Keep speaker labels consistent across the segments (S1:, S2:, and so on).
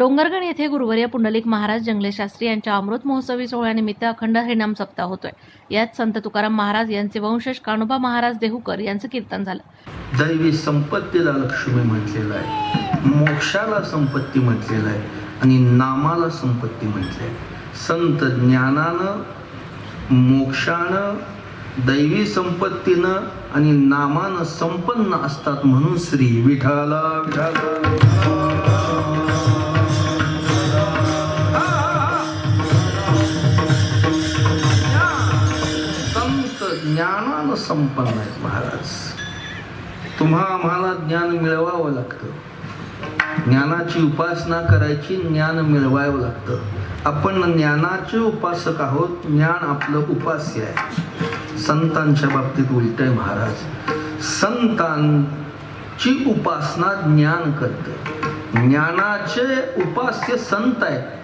S1: डोंगरगड येथे गुरुवर्य पुंडलिक महाराज जंगले शास्त्री यांच्या अमृत महोत्सवी सोहळ्यानिमित्त अखंड हरिनाम सप्ताह होतोय. यात संत तुकाराम महाराज यांचे वंशज कानोबा महाराज देहूकर यांचं कीर्तन झालं.
S2: दैवी संपत्तीला लक्ष्मी म्हटलेलं आहे. मोक्षाला संपत्ती म्हटलेलं आहे आणि नामाला संपत्ती म्हटले आहे. संत ज्ञानानं मोक्षानं दैवी संपत्तीनं आणि नामानं संपन्न असतात म्हणून श्री विठाला विठाला ज्ञानानं संपन्न आहेत महाराज. तुम्हा आम्हाला ज्ञान मिळवावं लागतं. ज्ञानाची उपासना करायची ज्ञान मिळवावं लागतं. आपण ज्ञानाचे उपासक आहोत ज्ञान आपलं उपास्य आहे. संतांच्या बाबतीत उलट आहे महाराज. संतांची उपासना ज्ञान करते. ज्ञानाचे उपास्य संत आहेत.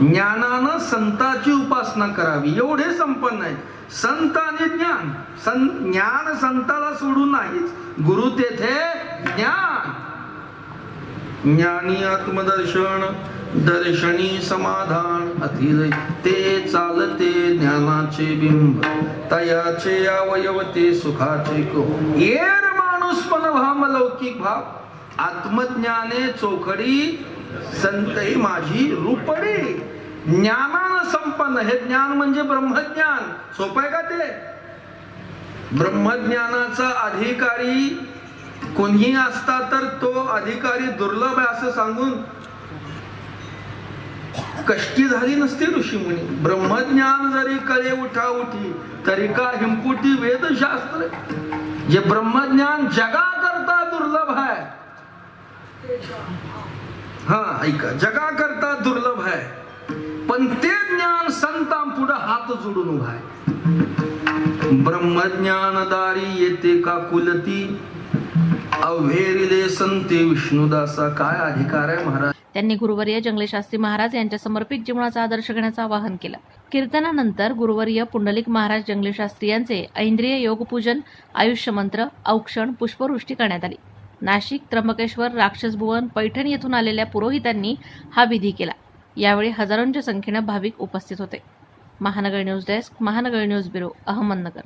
S2: ज्ञानानं संताची उपासना करावी. एवढे संपन्न आहेत. संत आणि ज्ञान. सं ज्ञान संताला सोडून नाहीच. गुरु तेथे ज्ञान. ज्ञानी आत्मदर्शन दर्शनी समाधान. अतिर ते चालते ज्ञानाचे बिंब. तयाचे अवयव ते सुखाचे को येर माणूस मनभाम लौकिक भाव. आत्मज्ञाने चोखडी संतही माझी रूपडी ज्ञानानं संपन्न हे ज्ञान म्हणजे ब्रह्मज्ञान. सोपं आहे का ते? ब्रह्मज्ञानाचा अधिकारी कोणीही असता तर तो अधिकारी दुर्लभ आहे असं सांगून कष्टी झाली नसती ऋषीमुनी. ब्रह्मज्ञान जरी कळे उठा उठी तरी का हिमकुटी वेदशास्त्र? जे ब्रह्मज्ञान जगा करता दुर्लभ आहे हा ऐका. जगाकरता दुर्लभ आहे. पण ते ज्ञान संतां पुढे हात जोडून उभा आहे. ब्रह्मज्ञानदारी येते का कुलती? अव्हेरिले संते विष्णुदासा. काय अधिकार आहे महाराज?
S1: त्यांनी गुरुवर्य जंगलेशास्त्री महाराज यांच्या समर्पित जीवनाचा आदर्श घेण्याचं आवाहन केलं. कीर्तनानंतर गुरुवर्य पुंडलिक महाराज जंगलेशास्त्री यांचे ऐंद्रिय योगपूजन आयुष्य मंत्र औक्षण पुष्पवृष्टी करण्यात आली. नाशिक त्र्यंबकेश्वर राक्षसभुवन पैठण येथून आलेल्या पुरोहितांनी हा विधी केला. यावेळी हजारोंच्या संख्येनं भाविक उपस्थित होते. Mahanagar news desk Mahanagar news bureau Ahmednagar.